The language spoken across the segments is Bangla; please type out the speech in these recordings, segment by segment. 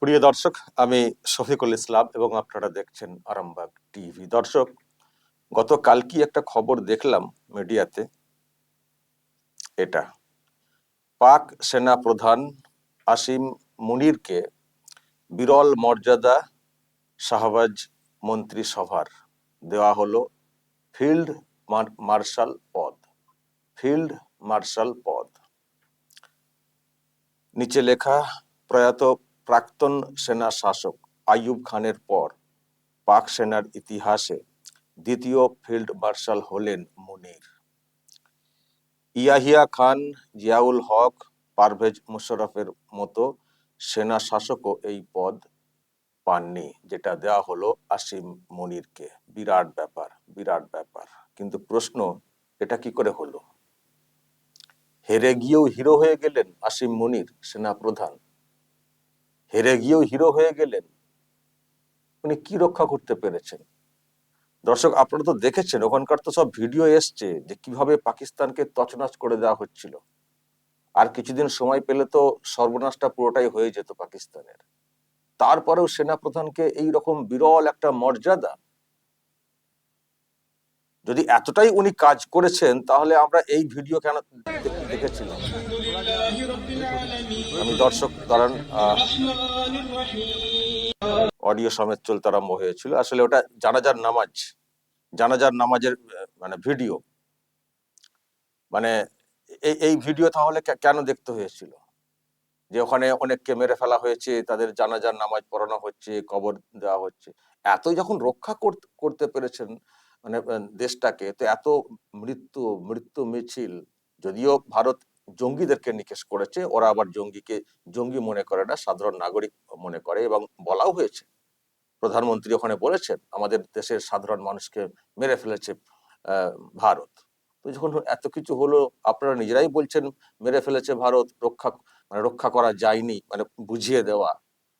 প্রিয় দর্শক, আমি শফিকুল ইসলাম এবং আপনারা দেখছেন আরামবাগ টিভি। দর্শক গতকালকে একটা খবর দেখলাম মিডিয়াতে? এটা। পাক সেনা প্রধান আসিম মুনিরকে বিরল মর্যাদা শাহবাজ মন্ত্রিসভার দেওয়া হলো ফিল্ড মার- মার্শাল পদ, ফিল্ড মার্শাল পদ। নিচে লেখা, প্রয়াত প্রাক্তন সেনা শাসক আইয়ুব খানের পর পাক সেনার ইতিহাসে দ্বিতীয় ফিল্ড মার্শাল হলেন মুনির। ইয়াহিয়া খান, জিয়াউল হক, পারভেজ মুশারফের মতো সেনা শাসকও এই পদ পাননি, যেটা দেওয়া হলো আসিম মনিরকে। বিরাট ব্যাপার বিরাট ব্যাপার। কিন্তু প্রশ্ন, এটা কি করে হলো? হেরে গিয়েও হিরো হয়ে গেলেন আসিম মনির সেনা প্রধান হেরে গিয়েও হিরো হয়ে গেলেন। উনি কি রক্ষা করতে পেরেছেন? দর্শক, আপনারা তো দেখেছেন, ওখানকার তো সব ভিডিও এসছে যে কীভাবে পাকিস্তানকে তছনাচ করে দেওয়া হচ্ছিল। আর কিছুদিন সময় পেলে তো সর্বনাশটা পুরোটাই হয়ে যেত পাকিস্তানের। তারপরেও সেনাপ্রধানকে এই রকম বিরল একটা মর্যাদা যদি এতটাই উনি কাজ করেছেন তাহলে আমরা এই ভিডিও কেন দেখেছিলাম? আমি দর্শক আহ, অডিও সমেত চলতে আরম্ভ হয়েছিল। আসলে ওটা জানাজার নামাজ জানাজার নামাজের মানে ভিডিও। মানে এই এই ভিডিও তাহলে কেন দেখতে হয়েছিল? যে ওখানে অনেককে মেরে ফেলা হয়েছে তাদের জানাজার নামাজ পড়ানো হচ্ছে কবর দেওয়া হচ্ছে। এতই যখন রক্ষা করতে পেরেছেন মানে দেশটাকে, তো এত মৃত্যু মৃত্যু মিছিল যদিও ভারত জঙ্গিদেরকে নিকেশ করেছে, ওরা আবার জঙ্গিকে, জঙ্গি মনে করে না, সাধারণ নাগরিক মনে করে এবং বলাও হয়েছে। প্রধানমন্ত্রী ওখানে বলেছেন, আমাদের দেশের সাধারণ মানুষকে মেরে ফেলেছে ভারত। তো যখন এত কিছু হলো, আপনারা নিজেরাই বলছেন, মেরে ফেলেছে ভারত, রক্ষা মানে রক্ষা করা যায়নি মানে বুঝিয়ে দেওয়া।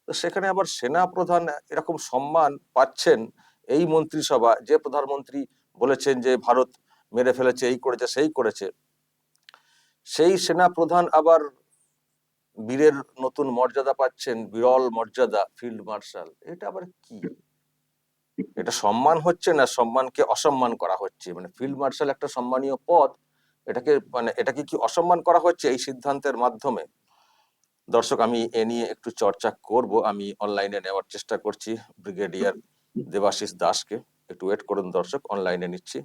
তো সেখানে আবার সেনা প্রধান এরকম সম্মান পাচ্ছেন এই মন্ত্রিসভা, যে প্রধানমন্ত্রী বলেছেন যে ভারত মেরে ফেলেছে, এই করেছে, সেই করেছে, সেই সেনা প্রধান আবার বীরের নতুন মর্যাদা পাচ্ছেন, বিরল মর্যাদা, ফিল্ড মার্শাল, এটা আবার কি? এটা সম্মান হচ্ছে না সম্মানকে অসম্মান করা হচ্ছে? মানে ফিল্ড মার্শাল একটা সম্মানীয় পদ, এটাকে মানে এটাকে কি অসম্মান করা হচ্ছে এই সিদ্ধান্তের মাধ্যমে? দর্শক, আমি এ নিয়ে একটু চর্চা করব, আমি অনলাইনে নেওয়ার চেষ্টা করছি, ব্রিগেডিয়ার দেবাশিস দাসকে একটু ওয়েট করুন দর্শক অনলাইনে নিচ্ছি।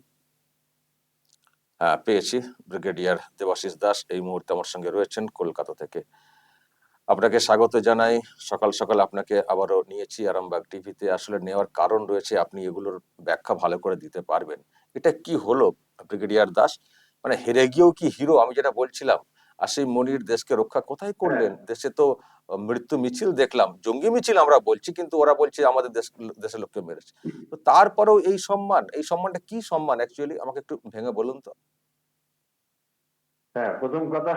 হ্যাঁ পেয়েছি। ব্রিগেডিয়ার দেবাশিস দাস এই মুহূর্তে আমার সঙ্গে রয়েছেন কলকাতা থেকে। আপনাকে স্বাগত জানাই। সকাল সকাল আপনাকে আবারও নিয়েছি আরামবাগ টিভিতে। আসলে নেওয়ার কারণ রয়েছে, আপনি এগুলোর ব্যাখ্যা ভালো করে দিতে পারবেন। এটা কি হলো ব্রিগেডিয়ার দাস? মানে হেরে গিয়েও কি হিরো আমি যেটা বলছিলাম আসিম মনির দেশকে রক্ষা কোথায় করলেন? দেশে তো মৃত্যু মিছিল দেখলাম জঙ্গি মিছিল আমরা বলছি কিন্তু ওরা বলছে আমাদের দেশ দেশের লোককে মেরেছে। তো তারপরেও এই সম্মান এই সম্মানটা কি সম্মান অ্যাকচুয়ালি আমাকে একটু ভেঙে বলুন তো। হ্যাঁ প্রথম কথা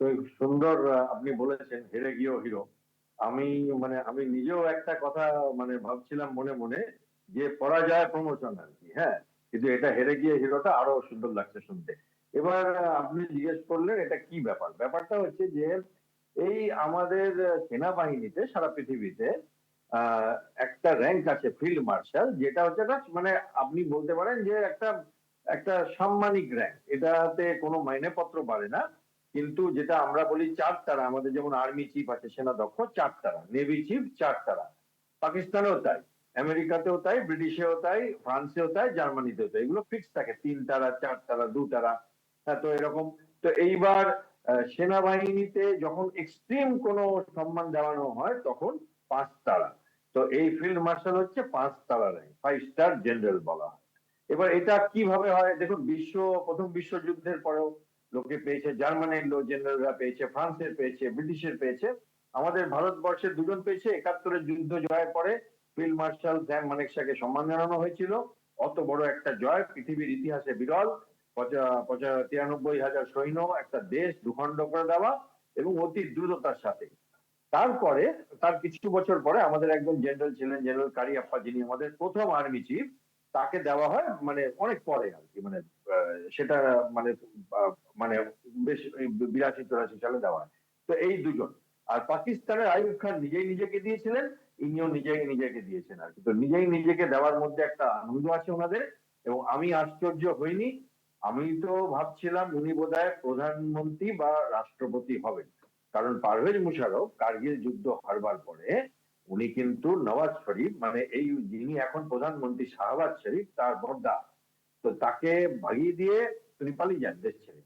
তো সুন্দর আপনি বলেছেন হেরে গিয়েও হিরো। আমি মানে আমি নিজেও একটা কথা মানে ভাবছিলাম মনে মনে যে পরাজয় প্রমোশন আর কি হ্যাঁ। কিন্তু এটা হেরে গিয়ে হিরোটা আরও সুন্দর লাগছে শুনতে। এবার আপনি জিজ্ঞেস করলেন এটা কি ব্যাপার? ব্যাপারটা হচ্ছে যে, এই আমাদের সেনাবাহিনীতে, সারা পৃথিবীতে একটা র্যাঙ্ক আছে ফিল্ড মার্শাল যেটা হচ্ছে একটা মানে আপনি বলতে পারেন যে একটা একটা সাম্মানিক র্যাঙ্ক এটাতে কোনো মাইনেপত্র বাড়ে না, কিন্তু যেটা আমরা বলি চার তারা। আমাদের যেমন আর্মি চিফ আছে, সেনা দক্ষ, চার তারা। নেভি চিফ চার তারা। পাকিস্তানেও তাই, আমেরিকাতেও তাই, ব্রিটিশেও তাই, ফ্রান্সেও তাই, জার্মানিতেও তাই। এগুলো ফিক্স থাকে। তিন তারা, চার তারা, দু তারা। তো এরকম, তো এইবার সেনাবাহিনীতে যখন এক্সট্রিম কোনো সম্মান দেওয়ানো হয়, তখন পাঁচ তারা তো এই ফিল্ড মার্শাল হচ্ছে পাঁচ তারা র্যাঙ্ক ফাইভ স্টার জেনারেল বলা হয়। এবার এটা কীভাবে হয়? দেখুন, বিশ্ব, প্রথম বিশ্বযুদ্ধের পরেও লোকে পেয়েছে, জার্মানির লো জেনারেলরা পেয়েছে, ফ্রান্সের পেয়েছে, ব্রিটিশের পেয়েছে। আমাদের ভারতবর্ষের দুজন পেয়েছে, একাত্তরের যুদ্ধ জয়ের পরে ফিল্ড মার্শাল স্যাম মানেকশাকে সম্মান জানানো হয়েছিল। অত বড় একটা জয়, পৃথিবীর ইতিহাসে বিরল। তিরানব্বই হাজার সৈন্য একটা দেশ দুখণ্ড করে দেওয়া এবং অতি দ্রুততার সাথে। তারপরে, তার কিছু বছর পরে আমাদের একজন জেনারেল ছিলেন জেনারেল কারিয়াপ্পা, যিনি আমাদের প্রথম আর্মি চিফ তাকে দেওয়া হয় মানে অনেক পরে আর কি মানে সেটা মানে মানে বেশ বিরাশি, চুরাশি সালে দেওয়া হয়। তো এই দুজন। আর পাকিস্তানের আইয়ুব খান নিজেই নিজেকে দিয়েছিলেন, ইনিও নিজেই নিজেকে দিয়েছেন আর কি। তো নিজেই নিজেকে দেওয়ার মধ্যে একটা আনন্দ আছে ওনাদের এবং আমি আশ্চর্য হইনি আমি তো ভাবছিলাম উনি বোধহয় প্রধানমন্ত্রী বা রাষ্ট্রপতি হবেন। কারণ পারভেজ মুশারফ কার্গিল যুদ্ধ হারবার পরে উনি কিন্তু নওয়াজ শরীফ মানে এই যিনি এখন প্রধানমন্ত্রী শাহবাজ শরীফ, তার বর্দা। তো তাকে ভাগিয়ে দিয়ে তিনি পালিয়ে যান দেশ ছেড়ে।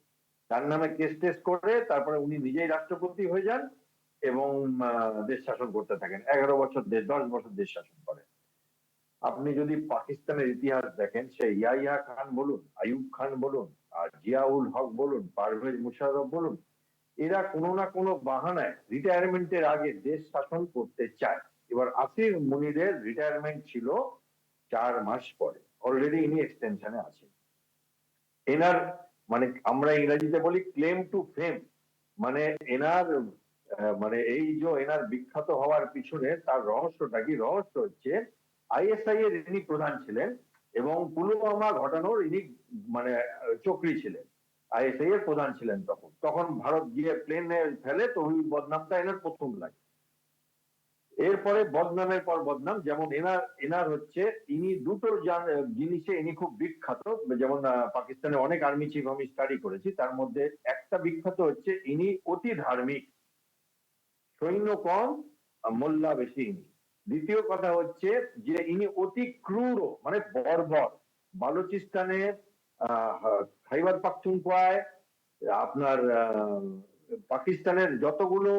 তার নামে কেস টেস করে, তারপরে উনি নিজেই রাষ্ট্রপতি হয়ে যান এবং দেশ শাসন করতে থাকেন। এগারো বছর দেশ, দশ বছর দেশ শাসন করেন। আপনি যদি পাকিস্তানের ইতিহাস দেখেন সে ইয়াইয়া খান বলুন, আইয়ুব খান বলুন, আর জিয়াউল হক বলুন, পারভেজ মুশারফ বলুন, এরা কোনো না কোনো বাহানায় রিটায়ারমেন্টের আগে দেশ শাসন করতে চায়। এবার আসির মুনিরের রিটায়ারমেন্ট ছিল চার মাস পরে। অলরেডি ইনি এক্সটেনশনে আছেন। এনার মানে আমরা ইংরেজিতে বলি ক্লেম টু ফেম মানে এনার মানে এই যে এনার বিখ্যাত হওয়ার পিছনে তার রহস্যটা কি? রহস্য হচ্ছে আইএসআই এর ইনি প্রধান ছিলেন এবং পুলওয়ামা ঘটানোর ইনি মানে চক্রী ছিলেন। আইএসআই এর প্রধান ছিলেন তখন। তখন ভারত গিয়ে প্লেনে ফেলে তো ওই বদনামটা এনার প্রথম লাগে এরপরে বদনামের পর বদনাম, যেমন এনার এনার হচ্ছে ইনি দুটো জান- জিনিসে ইনি খুব বিখ্যাত, যেমন পাকিস্তানে অনেক আর্মি চিফ আমি স্টাডি করেছি, তার মধ্যে একটা বিখ্যাত হচ্ছে ইনি অতি ধার্মিক। সৈন্য কম মোল্লা বেশি ইনি। দ্বিতীয় কথা হচ্ছে যে ইনি অতি ক্রূর মানে বর্বর। বালুচিস্তানে আহ, খাইবার পাখতুনখোয়ায় আপনার পাকিস্তানের যতগুলো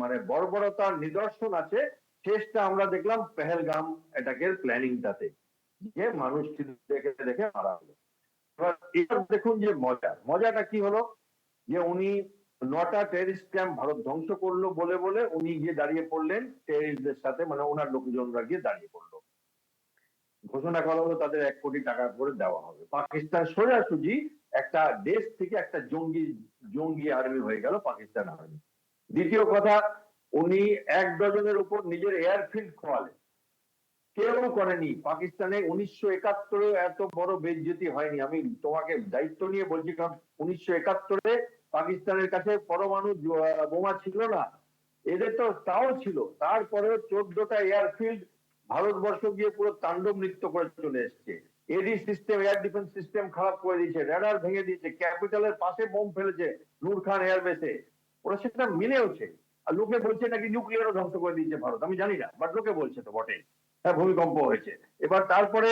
মানে বর্বরতার নিদর্শন আছে শেষটা আমরা দেখলাম পেহেলগাম অ্যাটাকের প্ল্যানিংটাতে যে মানুষ কিন্তু দেখে দেখে মারা হলো এবার দেখুন যে মজা। মজাটা কি হলো? যে উনি নটা টেরিস্ট ক্যাম্প ভারত ধ্বংস করল বলে বলে উনি গিয়ে দাঁড়িয়ে পড়লেন। টেরিস্টদের সাথে মানে ওনার লোকজনরা গিয়ে দাঁড়িয়ে পড়ল। ঘোষণা করা হলো তাদের এক কোটি টাকা করে দেওয়া হবে। পাকিস্তান সোজাসুজি একটা দেশ থেকে একটা জঙ্গি জঙ্গি আর্মি হয়ে গেল, পাকিস্তান আর্মি দ্বিতীয় কথা, উনি এক ডজনের উপর নিজের এয়ারফিল্ড খোয়ালেন। কেউ করেনি। পাকিস্তানে উনিশশো একাত্তরে এত বড় বেজ্জতি হয়নি। আমি তোমাকে দায়িত্ব নিয়ে বলছি, কারণ উনিশশো একাত্তরে পাকিস্তানের কাছে পরমাণু বোমা ছিল না, এদের তো তাও ছিল। তারপরেও চোদ্দটা এয়ারফিল্ড ভারতবর্ষ গিয়ে পুরো তাণ্ডব নৃত্য করে চলে এসছে। AD system air defence system খারাপ করে দিয়েছে রেডার ভেঙে দিয়েছে ক্যাপিটালের পাশে বোম ফেলেছে নূর খান এয়ারবেসে ওরা সেটা মিলেওছে আর লোকে বলছে নাকি নিউক্লিয়ারও ধ্বংস করে দিয়েছে ভারত। আমি জানি না বাট লোকে বলছে তো বটে হ্যাঁ ভূমিকম্প হয়েছে। এবার তারপরে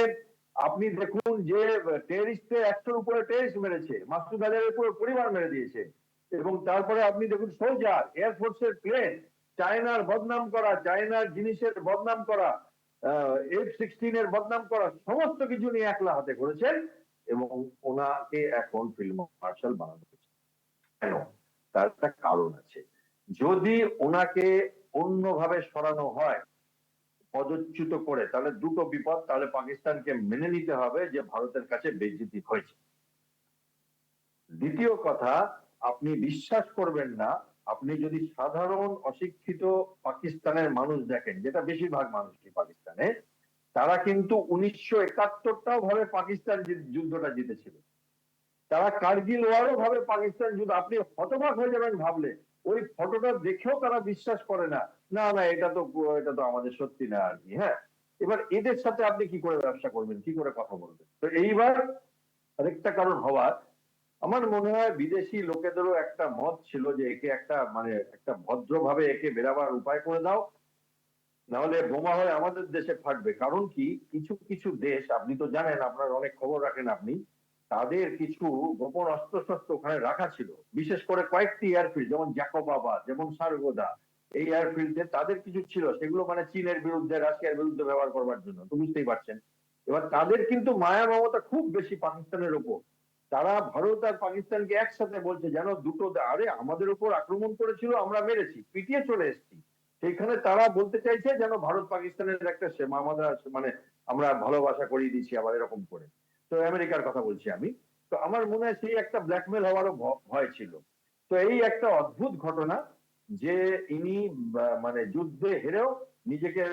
আপনি দেখুন যে টেরিস্টে একশোর উপরে টেরিস্ট মেরেছে, মাসুদ আজহারের উপরে পরিবার মেরে দিয়েছে। এবং তারপরে আপনি দেখুন সোলজার এয়ারফোর্সের প্লেন চায়নার বদনাম করা চায়নার জিনিসের বদনাম করা এফ সিক্সটিন এর বদনাম করা, সমস্ত কিছু নিয়ে একলা হাতে করেছেন এবং ওনাকে এখন ফিল্ম মার্শাল বানানো হয়েছে। কেন? তার একটা কারণ আছে। যদি ওনাকে অন্যভাবে সরানো হয় পদচ্যুত করে, তাহলে দুটো বিপদ, তাহলে পাকিস্তানকে মেনে নিতে হবে যে ভারতের কাছে বেজ্জিতি হয়েছে। দ্বিতীয় কথা, আপনি বিশ্বাস করবেন না, আপনি যদি সাধারণ অশিক্ষিত পাকিস্তানের মানুষ দেখেন, যেটা বেশিরভাগ মানুষই পাকিস্তানে, তারা কিন্তু উনিশশো একাত্তরটাও ভাবে পাকিস্তান যুদ্ধটা জিতেছিল। তারা কার্গিল ওয়ারও ভাবে পাকিস্তান যুদ্ধ, আপনি হতবাক হয়ে যাবেন ভাবলে, ওই ফটোটা দেখেও তারা বিশ্বাস করে না না না, এটা তো এটা তো আমাদের সত্যি না আর কি হ্যাঁ? এবার এদের সাথে আপনি কি করে ব্যবসা করবেন? কি করে কথা বলবেন? তো এইবার আরেকটা কারণ হওয়ার, আমার মনে হয় বিদেশি লোকেদেরও একটা মত ছিল যে একে একটা মানে একটা ভদ্রভাবে একে বেরাবার উপায় করে দাও, নাহলে বোমা হয়ে আমাদের দেশে ফাটবে। কারণ কি? কিছু কিছু দেশ, আপনি তো জানেন, আপনার অনেক খবর রাখেন আপনি, তাদের কিছু গোপন অস্ত্র শস্ত্র ওখানে রাখা ছিল। বিশেষ করে কয়েকটি এয়ারফিল্ড যেমন জ্যাকোবাবা যেমন সারগোদা এই এয়ারফিল্ডে তাদের কিছু ছিল, সেগুলো মানে চীনের বিরুদ্ধে, রাশিয়ার বিরুদ্ধে ব্যবহার করবার জন্য। তো বুঝতেই পারছেন। এবার তাদের কিন্তু মায়া মমতা খুব বেশি পাকিস্তানের ওপর। তারা ভারত আর পাকিস্তানকে একসাথে বলছে, যেন দুটো আরে, আমাদের উপর আক্রমণ করেছিল, আমরা মেরেছি, পিটিয়ে চলে এসেছি। সেইখানে তারা বলতে চাইছে, যেন ভারত পাকিস্তানের একটা সীমা, আমাদের মানে আমরা ভালোবাসা করিয়ে দিচ্ছি আবার এরকম করে। তো আমেরিকার কথা বলছি আমি। তো আমার মনে হয় সেই একটা ব্ল্যাকমেল হওয়ারও ভয় ছিল। তো এই একটা অদ্ভুত ঘটনা যে ইনি মানে যুদ্ধে হেরেও নিজেকে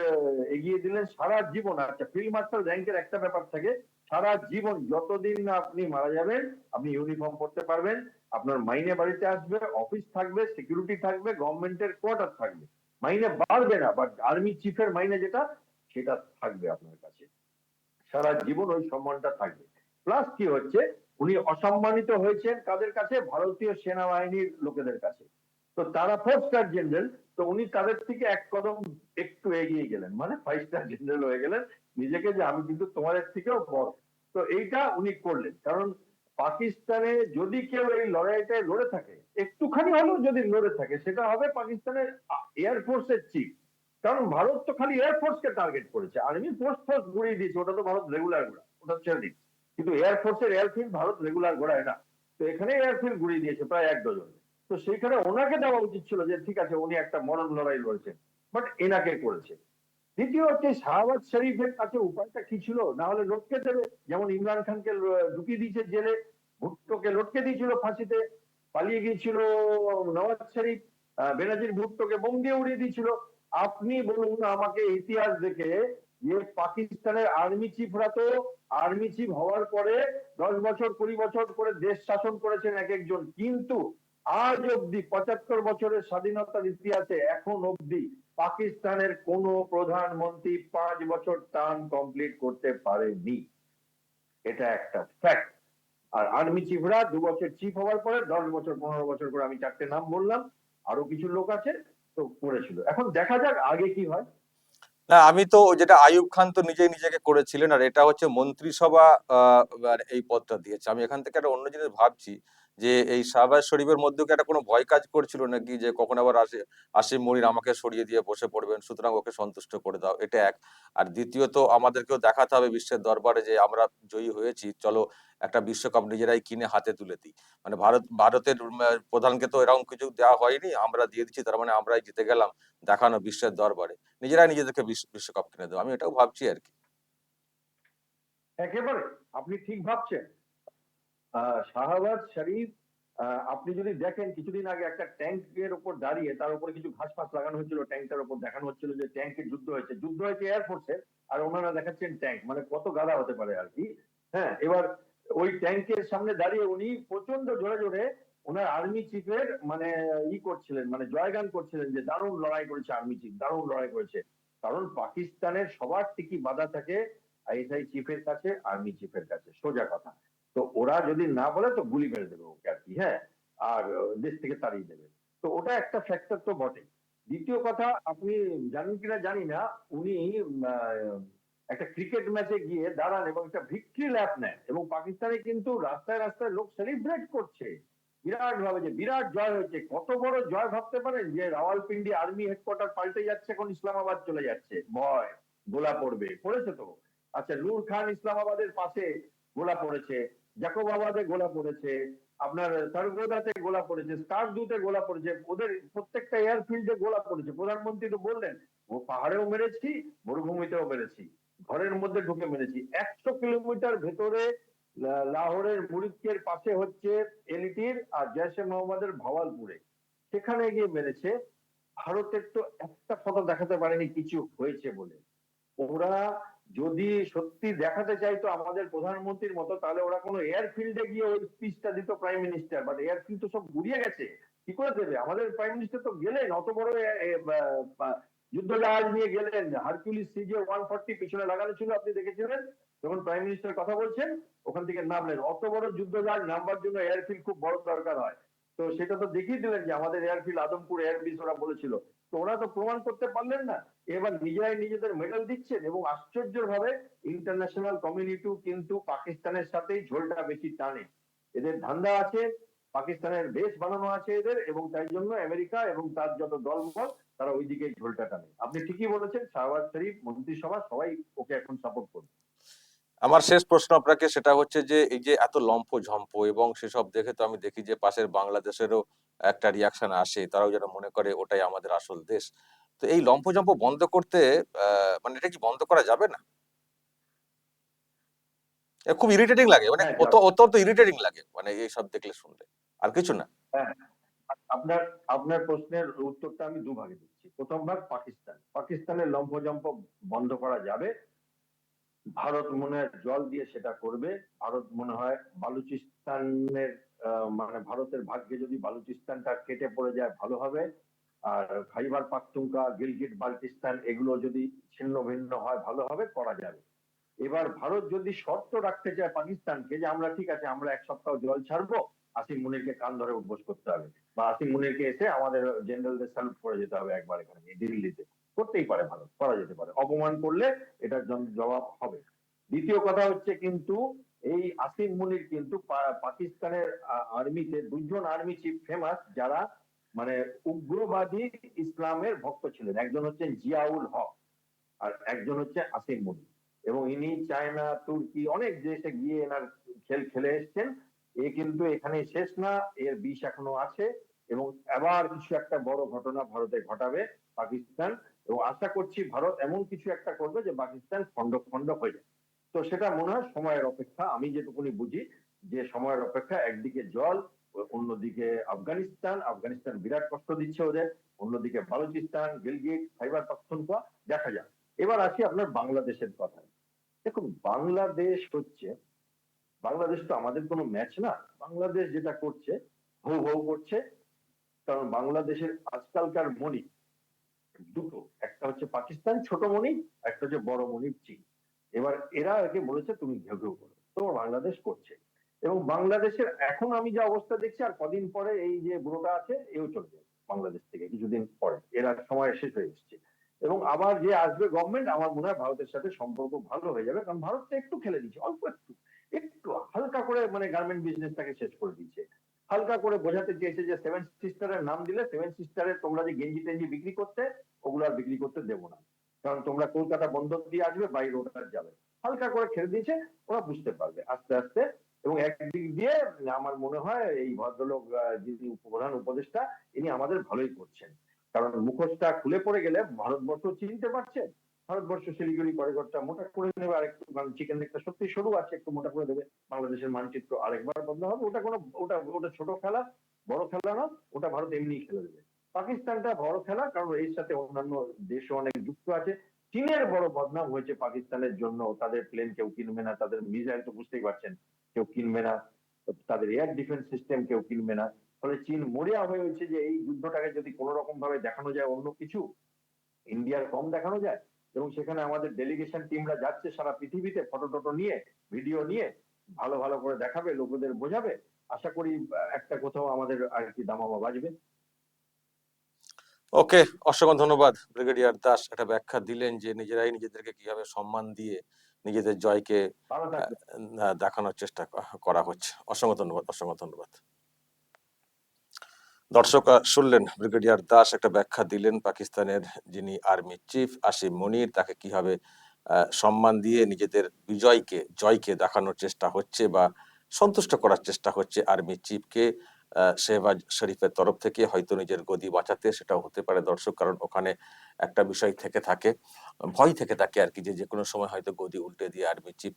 এগিয়ে দিলেন সারা জীবন। আচ্ছা ফিল্ড মার্শাল র্যাঙ্কের একটা ব্যাপার থাকে, সারা জীবন যতদিন না আপনি মারা যাবেন, আপনি ইউনিফর্ম পড়তে পারবেন, আপনার মাইনে বাড়িতে আসবে, অফিস থাকবে, সিকিউরিটি থাকবে, গভর্নমেন্টের কোয়ার্টার থাকবে। মাইনে বাড়বে না, বাট আর্মি চিফের মাইনে যেটা, সেটা থাকবে আপনার কাছে। সারা জীবন ওই সম্মানটা থাকবে। প্লাস কি হচ্ছে, উনি অসম্মানিত হয়েছেন কাদের কাছে? ভারতীয় সেনাবাহিনীর লোকেদের কাছে। তো তারা ফোর স্টার জেনারেল তো উনি তাদের থেকে এক কদম একটু এগিয়ে গেলেন। মানে ফাইভ স্টার জেনারেল হয়ে গেলেন। নিজেকে যে আমি কিন্তু তোমাদের থেকেও বড়। তো এইটা উনি করলেন। কারণ পাকিস্তানে যদি কেউ এই লড়াইটায় লড়ে থাকে, একটুখানি হলেও যদি লড়ে থাকে, সেটা হবে পাকিস্তানের এয়ারফোর্সের চিফ কারণ ভারত তো খালি এয়ারফোর্স কে টার্গেট করেছে। আর্মি ফোর্স ফোর্স ঘুরিয়ে দিয়েছে। ওটা তো ভারত রেগুলার ঘোরা ওটা ছেড়ে দিচ্ছে। কিন্তু এয়ারফোর্সের এয়ারফিল্ড ভারত রেগুলার ঘোরায় না। তো এখানে এয়ারফিল্ড ঘুরিয়ে দিয়েছে প্রায় এক ডজন তো সেইখানে ওনাকে দেওয়া উচিত ছিল যে, ঠিক আছে, উনি একটা মরণ লড়াই লড়েছেন বাট এনাকে করেছে। দ্বিতীয় হচ্ছে শাহবাজ শরীফের কাছে উপায়টা কি ছিল? না হলে লটকে দেবে। যেমন ইমরান খানকে ঢুকিয়ে দিয়েছে জেলে, ভুট্টোকে লটকে দিয়েছিল ফাঁসিতে, পালিয়ে গিয়েছিল নওয়াজ শরীফ বেনাজির ভুট্টোকে বোম দিয়ে উড়িয়ে দিয়েছিল। আপনি বলুন, আমাকে ইতিহাস দেখে যে পাকিস্তানের আর্মি চিফরা তো আর্মি চিফ হওয়ার পরে দশ বছর, কুড়ি বছর করে দেশ শাসন করেছেন এক একজন। কিন্তু আজ অব্দি পঁচাত্তর বছরের স্বাধীনতার ইতিহাসে এখন অব্দি পাকিস্তানের কোন প্রধানমন্ত্রী পাঁচ বছর টার্ম কমপ্লিট করতে পারেনি। এটা একটা ফ্যাক্ট আর আর্মি চিফরা দু বছর চিফ হওয়ার পরে দশ বছর, পনেরো বছর করে আমি চারটে নাম বললাম, আরও কিছু লোক আছে তো করেছিল। এখন দেখা যাক আগে কি হয়। না, আমি তো যেটা আইয়ুব খান তো নিজেই নিজেকে করেছিলেন, আর এটা হচ্ছে মন্ত্রিসভা আর এই পদটা দিয়েছে। আমি এখান থেকে একটা অন্য জিনিস ভাবছি যে এই শাহবাজ শরীফের মধ্যে কি একটা কোনো ভয় কাজ করছিল নাকি যে কখন আবার আসে আসিম মনির আমাকে সরিয়ে দিয়ে বসে পড়বেন, সুতরাং ওকে সন্তুষ্ট করে দাও, এটা এক। আর দ্বিতীয়ত আমাদেরকেও দেখাতে হবে বিশ্বের দরবারে যে আমরা জয়ী হয়েছি, চলো একটা বিশ্বকাপ নিজেরাই কিনে হাতে তুলে দিই। মানে ভারত, ভারতের প্রধানকে তো এরকম কিছু দেওয়া হয়নি, আমরা দিয়ে দিচ্ছি, তার মানে আমরাই জিতে গেলাম দেখানো বিশ্বের দরবারে। নিজেরাই নিজেদেরকে বিশ্বকাপ কিনে দেবো আমি এটাও ভাবছি আর কি। একেবারে, আপনি ঠিক ভাবছেন। শাহবাজ শরীফ আপনি যদি দেখেন কিছুদিন আগে একটা ট্যাঙ্কের উপর দাঁড়িয়ে তার উপরে কিছু ঘাস ফাস লাগানো হয়েছিল, ট্যাঙ্কটার উপর দেখানো হচ্ছিল যে ট্যাঙ্কের যুদ্ধ হয়েছে। যুদ্ধ হয়েছে এয়ারফোর্সের আর ওনারা দেখাচ্ছেন ট্যাঙ্ক মানে কত গাদা হতে পারে আর কি। হ্যাঁ এবার ওই ট্যাঙ্কের সামনে দাঁড়িয়ে উনি প্রচণ্ড জোরে জোরে ওনার আর্মি চিফের মানে ই করছিলেন মানে জয়গান করছিলেন যে দারুণ লড়াই করেছে আর্মি চিফ দারুণ লড়াই করেছে। কারণ পাকিস্তানের সবার টিকি বাধা থাকে আইএসআই চিফের কাছে আর্মি চিফের কাছে। সোজা কথা। তো ওরা যদি না বলে, তো গুলি মেরে দেবে ওকে আর কি হ্যাঁ? আর দেশ থেকে তাড়িয়ে দেবে। তো ওটা একটা ফ্যাক্টর তো বটে। দ্বিতীয় কথা, আপনি জানেন কিনা জানি না, উনি একটা ক্রিকেট ম্যাচে গিয়ে দাঁড়ান এবং একটা ভিক্টরি ল্যাপ নেন এবং পাকিস্তানে কিন্তু রাস্তায় রাস্তায় লোক সেলিব্রেট করছে। বিরাট ভাবে যে বিরাট জয় হয়েছে, কত বড় জয় ভাবতে পারেন যে রাওয়ালপিন্ডি আর্মি হেডকোয়ার্টার পাল্টে যাচ্ছে, এখন ইসলামাবাদ চলে যাচ্ছে। ভয়, গোলা পড়বে, পড়েছে তো। আচ্ছা নূর খান ইসলামাবাদের পাশে গোলা পড়েছে। জাকোবাবাদে গোলা পড়েছে, আপনার সরগোদাতে গোলা পড়েছে, স্টারদুতে গোলা পড়েছে, ওদের প্রত্যেকটা এয়ারফিল্ডে গোলা পড়েছে। প্রধানমন্ত্রী তো বললেন, ও পাহাড়েও মেরেছি, মরুভূমিতেও মেরেছি, ঘরের মধ্যে ঢুকে মেরেছি। একশো কিলোমিটার ভেতরে লাহোরের মুরিদকের পাশে হচ্ছে এলিটির আর জয়সে মোহাম্মদের ভাওয়ালপুরে। সেখানে গিয়ে মেরেছে। ভারতের তো একটা ফটো দেখাতে পারেনি, কিছু হয়েছে বলে। ওরা যদি সত্যি দেখাতে চাইতো আমাদের প্রধানমন্ত্রীর মতো, তাহলে ওরা কোনো এয়ারফিল্ডে গিয়ে ওই স্পিচটা দিত প্রাইম মিনিস্টার বাট এয়ারফিল্ড তো সব গুড়িয়ে গেছে। কি করে দেবে? আমাদের প্রাইম মিনিস্টার তো গেলেন, অত বড় যুদ্ধ জাহাজ নিয়ে গেলেন। হারকিউলিস সিজে ওয়ান ফর্টি পিছনে লাগানো ছিল, আপনি দেখেছিলেন? যখন প্রাইম মিনিস্টার কথা বলছেন, ওখান থেকে নামলেন। অত বড় যুদ্ধ জাহাজ নামবার জন্য এয়ারফিল্ড খুব বড় দরকার হয়। তো সেটা তো দেখিয়ে দিলেন যে আমাদের এয়ারফিল্ড, আদমপুর এয়ারবিস ওরা বলেছিল। তো ওরা তো প্রমাণ করতে পারলেন না। এবার নিজেরাই নিজেদের মেডেল দিচ্ছেন এবং আশ্চর্যের ভাবে ইন্টারন্যাশনাল কমিউনিটিও কিন্তু পাকিস্তানের সাথেই ঝোলটা বেশি টানে। এদের ধান্দা আছে, পাকিস্তানের বেশ বানানো আছে এদের এবং তাই জন্য আমেরিকা এবং তার যত দলবল, তারা ওইদিকে ঝোলটা টানে। আপনি ঠিকই বলেছেন, শাহবাজ শরীফ, মন্ত্রিসভা, সবাই ওকে এখন সাপোর্ট করবে। আমার শেষ প্রশ্ন আপনাকে সেটা হচ্ছে যে এই যে এত লম্ফ ঝম্প এবং সেসব দেখে তো আমি দেখি যে পাশের বাংলাদেশেরও একটা রিয়াকশন আসে তারাও যেন মনে করে ওটাই আমাদের আসল দেশ। তো এই লম্ফঝম্প বন্ধ করতে মানে এটা কি বন্ধ করা যাবে না? খুব ইরিটেটিং লাগে মানে হ্যাঁ, অত অত্যন্ত ইরিটেটিং লাগে মানে এই সব দেখলে শুনলে আর কিছু না। আপনার আপনার প্রশ্নের উত্তরটা আমি দুভাগে দিচ্ছি। প্রথম ভাগ পাকিস্তান পাকিস্তানের লম্ফজম্প বন্ধ করা যাবে ভারত মনে হয় জল দিয়ে সেটা করবে। ভারত মনে হয় বালুচিস্তান পাকিস্তানের আহ, মানে ভারতের ভাগ্যে যদি বালুচিস্তানটা কেটে পড়ে যায় ভালো হবে। আর খাইবার পাখতুনখা গিলগিট বাল্টিস্তান এগুলো যদি ছিন্ন ভিন্ন হয় ভালো হবে করা যাবে। এবার ভারত যদি শর্ত রাখতে চায় পাকিস্তানকে যে আমরা ঠিক আছে আমরা এক সপ্তাহ জল ছাড়বো আসিম মুনিরকে কান ধরে উদ্বোস করতে হবে। বা আসিম মুনিরকে এসে আমাদের জেনারেলদের স্যালুট করে যেতে হবে একবার এখানে দিল্লিতে। করতেই পারে ভারত করা যেতে পারে। অপমান করলে এটার জবাব হবে। দ্বিতীয় কথা হচ্ছে কিন্তু এই আসিম মুনির কিন্তু পাকিস্তানের আর্মিতে দুজন আর্মি চিফ ফেমাস যারা মানে উগ্রবাদী ইসলামের ভক্ত ছিলেন। একজন হচ্ছেন জিয়াউল হক আর একজন হচ্ছে আসিম মুনির। এবং ইনি চায়না, তুর্কি অনেক দেশে গিয়ে এনার খেল, খেলে এসেছেন। এ কিন্তু এখানে শেষ না, এর বিষ এখনও আছে। এবং আবার কিছু একটা বড় ঘটনা ভারতে ঘটাবে পাকিস্তান। এবং আশা করছি ভারত এমন কিছু একটা করবে যে পাকিস্তান খন্ড খন্ড হয়ে যাবে। তো সেটা মনে হয় সময়ের অপেক্ষা। আমি যেটুকুনি বুঝি যে সময়ের অপেক্ষা একদিকে জল, অন্যদিকে আফগানিস্তান। আফগানিস্তান বিরাট কষ্ট দিচ্ছে ওদের। অন্যদিকে বালুচিস্তান গিলগিট খাইবার পাখতুনখোয়া, দেখা যাক। এবার আসি আপনার বাংলাদেশের কথায়। দেখুন, বাংলাদেশ হচ্ছে, বাংলাদেশ তো আমাদের কোনো ম্যাচ না। বাংলাদেশ যেটা করছে, হৌ হৌ করছে কারণ বাংলাদেশের আজকালকার মণি দুটো। একটা হচ্ছে পাকিস্তান, ছোট মণি, একটা হচ্ছে বড় মণির চীন। এবার এরা একে বলেছে, তুমি ঘেউ ঘেউ করো। তো বাংলাদেশ করছে। এবং বাংলাদেশের এখন আমি যে অবস্থা দেখছি, আর কদিন পরে এই যে বুড়োটা আছে, এও চলে যাবে বাংলাদেশ থেকে, কিছুদিন পরে। এরা সময় শেষ হয়ে এসছে। এবং আবার যে আসবে গভর্নমেন্ট আমার মনে হয় ভারতের সাথে সম্পর্ক ভালো হয়ে যাবে, কারণ ভারত একটু খেলে দিচ্ছে, অল্প একটু। একটু হালকা করে মানে গার্মেন্ট বিজনেসটাকে শেষ করে দিচ্ছে। হালকা করে বোঝাতে চেয়েছে যে সেভেন সিস্টারের নাম দিলে সেভেন সিস্টারের তোমরা যে গেঞ্জি টেঞ্জি বিক্রি করতে, ওগুলো আর বিক্রি করতে দেবো না। কারণ তোমরা কলকাতা বন্দর দিয়ে আসবে বাইরে ওটা যাবে। হালকা করে ছেড়ে দিয়েছে, ওরা বুঝতে পারবে আস্তে আস্তে। এবং একদিক দিয়ে আমার মনে হয় এই ভদ্রলোক যিনি প্রধান উপদেষ্টা, ইনি আমাদের ভালোই করছেন। কারণ মুখোশটা খুলে পড়ে গেলে ভারতবর্ষ চিনতে পারছে ভারতবর্ষ শিলিগুড়ি করিডোরটা মোটা করে নেবে আরেকটু কারণ চিকেন একটা সত্যি সরু আছে, একটু মোটা করে দেবে। বাংলাদেশের মানচিত্র আরেকবার বদলা হবে। ওটা কোনো, ওটা ওটা ছোট খেলা, বড় খেলা না ওটা ভারত এমনি খেলে দেবে। পাকিস্তানটা বড় খেলা, কারণ এর সাথে অন্যান্য দেশও অনেক যুক্ত আছে। চীনের বড় বদনাম হয়েছে পাকিস্তানের জন্য। তাদের প্লেন কেউ কিনবে না, তাদের মিসাইল তো বুঝতেই পারছেন, কেউ কিনবে না। তাদের এয়ার ডিফেন্স সিস্টেম কেউ কিনবে না। ফলে চীন মরিয়া হয়ে হয়েছে যে এই যুদ্ধটাকে যদি কোনো রকম ভাবে দেখানো যায় অন্য কিছু, ইন্ডিয়ার কম দেখানো যায় এবং সেখানে আমাদের ডেলিগেশন টিমরা যাচ্ছে সারা পৃথিবীতে ফটো টটো নিয়ে ভিডিও নিয়ে ভালো ভালো করে দেখাবে লোকেদের বোঝাবে। আশা করি একটা কোথাও আমাদের আর কি দামামা বাজবে। ওকে অসংখ্য ধন্যবাদ ব্রিগেডিয়ার দাস। একটা ব্যাখ্যা দিলেন যে নিজেরাই নিজেদেরকে কীভাবে সম্মান দিয়ে নিজেদের জয়কে দেখানোর চেষ্টা করা হচ্ছে। অসংখ্য ধন্যবাদ অসংখ্য ধন্যবাদ। দর্শক শুনলেন ব্রিগেডিয়ার দাস একটা ব্যাখ্যা দিলেন পাকিস্তানের যিনি আর্মি চিফ আসিম মনির, তাকে কীভাবে সম্মান দিয়ে নিজেদের বিজয়কে, জয়কে দেখানোর চেষ্টা হচ্ছে বা সন্তুষ্ট করার চেষ্টা হচ্ছে আর্মি চিফকে শেহবাজ শরীফের তরফ থেকে, হয়তো নিজের গদি বাঁচাতে সেটাও হতে পারে দর্শক, কারণ ওখানে একটা বিষয় থেকে থাকে, ভয় থেকে থাকে আর কি যে যে কোনো সময় হয়তো গদি উল্টে দিয়ে আর্মি চিফ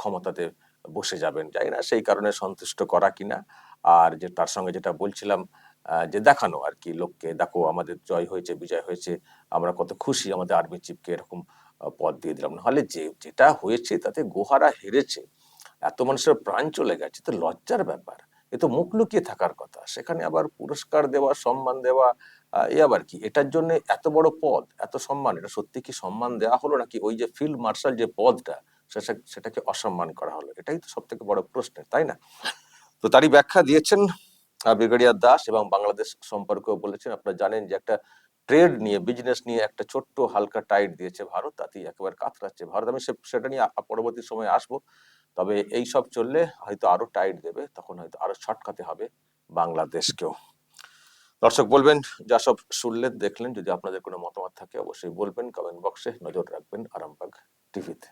ক্ষমতাতে বসে যাবেন। জানি না সেই কারণে সন্তুষ্ট করা কিনা, আর যে তার সঙ্গে যেটা বলছিলাম যে দেখানো আর কি লোককে, দেখো আমাদের জয় হয়েছে, বিজয় হয়েছে, আমরা কত খুশি, আমাদের আর্মি চিফকে এরকম পদ দিয়ে দিলাম। নাহলে যে, যেটা হয়েছে তাতে গোহারা হেরেছে, এত মানুষের প্রাণ চলে গেছে, তো লজ্জার ব্যাপার। এ তো মুখ লুকিয়ে থাকার কথা, সেখানে আবার পুরস্কার দেওয়া, সম্মান দেওয়া এ আবার কি? এটার জন্য এত বড় পদ, এত সম্মান, এটা সত্যি কি সম্মান দেওয়া হলো নাকি ওই যে ফিল্ড মার্শাল যে পদটা, সেটা- সেটাকে অসম্মান করা হলো? এটাই তো সব থেকে বড় প্রশ্ন, তাই না? তো তারই ব্যাখ্যা দিয়েছেন ব্রিগেডিয়ার দাস এবং বাংলাদেশ সম্পর্কেও বলেছেন। আপনারা জানেন যে একটা ট্রেড নিয়ে বিজনেস নিয়ে একটা ছোট্ট হালকা টাইট দিয়েছে ভারত, তাতেই একেবারে কাতরাচ্ছে ভারত। আমি সেটা নিয়ে পরবর্তী সময় আসব। তবে এই সব চললে হয়তো আরও টাইট দেবে, তখন হয়তো আরও ছটকাতে হবে বাংলাদেশকেও। দর্শক বলবেন, যা সব শুনলেন, দেখলেন, যদি আপনাদের কোনো মতামত থাকে, অবশ্যই বলবেন কমেন্ট বক্সে নজর রাখবেন আরামবাগ টিভিতে।